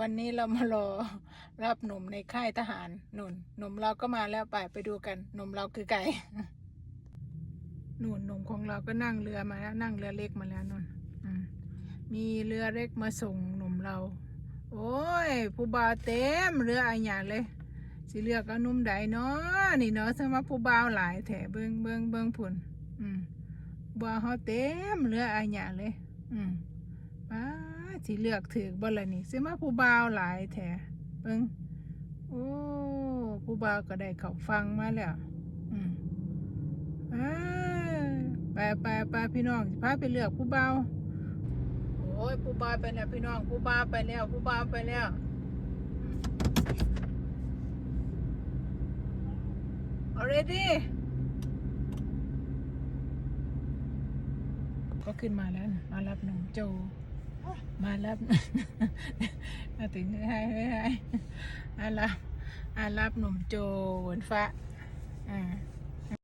วันนี้เรามารอรับหนุ่มในค่ายทหารหนุนหนุ่มเราก็มาแล้วไปไปดูกันหนุ่มเราคือไก่หนุนหนุ่มของเราก็นั่งเรือมาแล้วนั่งเรือเล็กมาแล้วนนอืมมีเรือเล็กมาส่งหนุ่มเรา โอ้ย ผู้บ่าวเต็มเรืออาหยาเลย สิเลือกเอานุ่มใดเนาะนี่เนาะสมาผู้บ่าวหลายแถเบิงเบิงเบิงผุนอืมบ่าวเฮาเต็มเรืออาหยาเลย อืม สิเลือกถือบ่ละนี่สิมาผู้บ่าวหลายแถเบิงโอ้ผู้บ่าวก็ได้เข้าฟังมาแล้วอืมอ้าไปไปไปพี่น้องสิพาไปเลือกผู้บ่าวโอ้ยผู้บ่าวไปแล้วพี่น้องผู้บ่าวไปแล้วผู้บ่าวไปแล้ว already ก็ขึ้นมาแล้ว มารับนุ่มโจ มารับมาถึงให้ให้ให้อารับอารับหนุ่มโจวนฟ้าอ่า